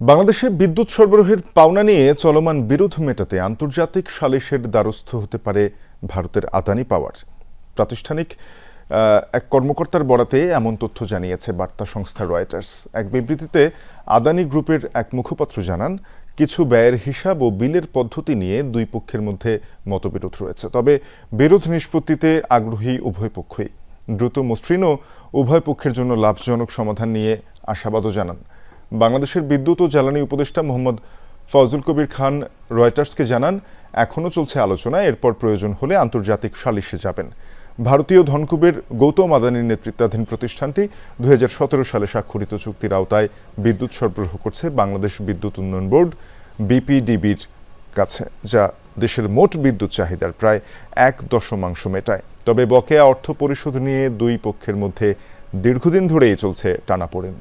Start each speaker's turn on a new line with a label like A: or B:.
A: বাংলাদেশে বিদ্যুৎ সরবরাহের পাওনা নিয়ে চলমান বিরোধ মেটাতে আন্তর্জাতিক সালিশের দ্বারস্থ হতে পারে ভারতের আদানি পাওয়ার। প্রাতিষ্ঠানিক এক কর্মকর্তার বরাতে এমন তথ্য জানিয়েছে বার্তা সংস্থা রয়টার্স। এক বিবৃতিতে আদানি গ্রুপের এক মুখপাত্র জানান, কিছু ব্যয়ের হিসাব ও বিলের পদ্ধতি নিয়ে দুই পক্ষের মধ্যে মতবিরোধ রয়েছে। তবে বিরোধ নিষ্পত্তিতে আগ্রহী উভয় পক্ষই। দ্রুত মসৃণ ও উভয় পক্ষের জন্য লাভজনক সমাধান নিয়ে আশাবাদও জানান। বাংলাদেশের বিদ্যুৎ ও জ্বালানি উপদেষ্টা মোহাম্মদ ফজল কবির খান রয়টার্সকে জানান, এখনও চলছে আলোচনা, এরপর প্রয়োজন হলে আন্তর্জাতিক সালিশে যাবেন। ভারতীয় ধনকুবের গৌতম আদানির নেতৃত্বাধীন প্রতিষ্ঠানটি দুই হাজার সতেরো সালে স্বাক্ষরিত চুক্তির আওতায় বিদ্যুৎ সরবরাহ করছে বাংলাদেশ বিদ্যুৎ উন্নয়ন বোর্ড, বিপিডিবির কাছে, যা দেশের মোট বিদ্যুৎ চাহিদার প্রায় এক দশমাংশ মেটায়। তবে বকেয়া অর্থ পরিশোধ নিয়ে দুই পক্ষের মধ্যে দীর্ঘদিন ধরেই চলছে টানাপোড়েন।